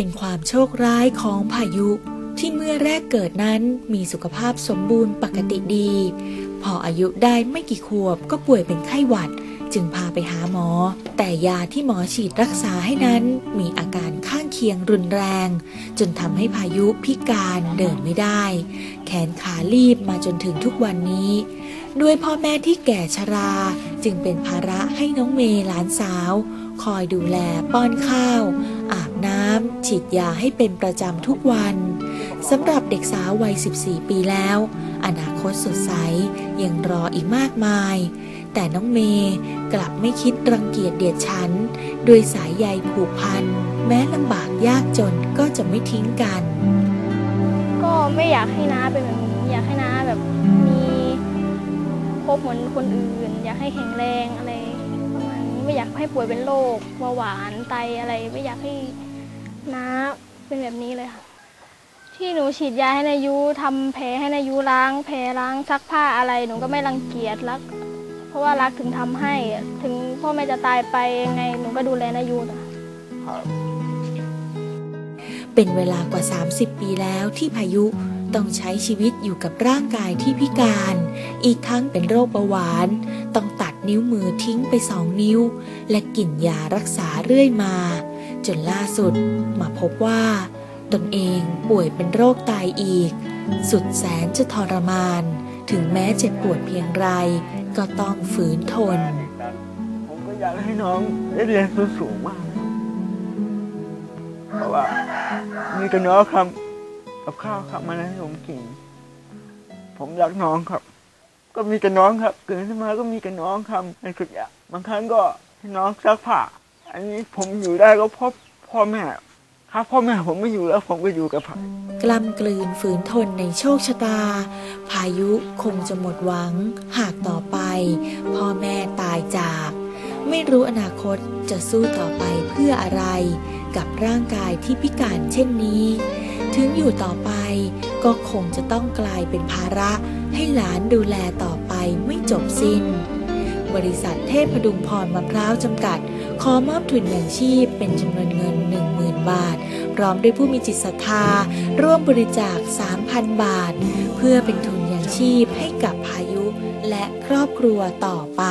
เป็นความโชคร้ายของพายุที่เมื่อแรกเกิดนั้นมีสุขภาพสมบูรณ์ปกติดี พออายุได้ไม่กี่ขวบก็ป่วยเป็นไข้หวัด จึงพาไปหาหมอ แต่ยาที่หมอฉีดรักษาให้นั้นมีอาการข้างเคียงรุนแรง จนทำให้พายุพิการเดินไม่ได้ แขนขาลีบมาจนถึงทุกวันนี้ ด้วยพ่อแม่ที่แก่ชราจึงเป็นภาระให้น้องเมย์หลานสาว คอยดูแลป้อนข้าว อาบน้ำฉีดยาให้เป็นประจำทุกวันสำหรับเด็กสาววัย 14 ปีแล้ว อนาคตสดใสยังรออีกมากมาย แต่น้องเมย์กลับไม่คิดรังเกียจเดียดฉันด้วยสายใยผูกพัน แม้ลำบากยากจนก็จะไม่ทิ้งกัน ก็ไม่อยากให้น้าเป็นแบบนี้อยากให้น้าแบบมีครบเหมือนคนอื่น อยากให้แข็งแรงอะไร ไม่อยากให้ป่วยเป็นโรคเบาหวานไตอะไรไม่อยากให้น้าเป็นแบบนี้เลยค่ะ ที่หนูฉีดยาให้นายุทำแผลให้นายุล้างแผลล้างซักผ้าอะไรหนูก็ไม่รังเกียจรัก เพราะว่ารักถึงทำให้ ถึงพ่อแม่จะตายไปยังไงหนูก็ดูแลนายุนะคะเป็นเวลากว่า 30 ปีแล้วที่พายุต้องใช้ชีวิตอยู่กับร่างกายที่พิการ อีกทั้งเป็นโรคเบาหวาน ต้องตัด นิ้วมือทิ้งไปสองนิ้ว และกินยารักษาเรื่อยมา จนล่าสุดมาพบว่า ตนเองป่วยเป็นโรคไตอีก สุดแสนจะทรมาน ถึงแม้เจ็บปวดเพียงไร ก็ต้องฝืนทน ผมก็อยากให้น้องได้เรียนสูงๆมากเพราะว่ามีแต่น้องทำกับข้าวทำอะไรให้ผมกิน ผมรักน้องครับ ก็มีแต่น้องครับเกิดขึ้นมาก็มีแต่น้องทำในทุกอย่างบางครั้งก็น้องซักผ้าอันนี้ผมอยู่ได้ก็เพราะพ่อแม่ถ้าพ่อแม่ผมไม่อยู่แล้วผมก็อยู่กับพ่อกล้ำกลืนฝืนทนในโชคชะตา พายุคงจะหมดหวัง หากต่อไป พ่อแม่ตายจาก ไม่รู้อนาคตจะสู้ต่อไปเพื่ออะไร กับร่างกายที่พิการเช่นนี้ ถึงอยู่ต่อไป ก็คงจะต้องกลายเป็นภาระให้หลานดูแลต่อไปไม่จบสิ้น บริษัทเทพพดุงพรมะพร้าวจำกัด ขอมอบทุนอย่างชีพเป็นจำนวนเงิน 10,000 บาท พร้อมด้วยผู้มีจิตศรัทธา ร่วมบริจาค 3,000 บาท เพื่อเป็นทุนอย่างชีพให้กับพายุและครอบครัวต่อไป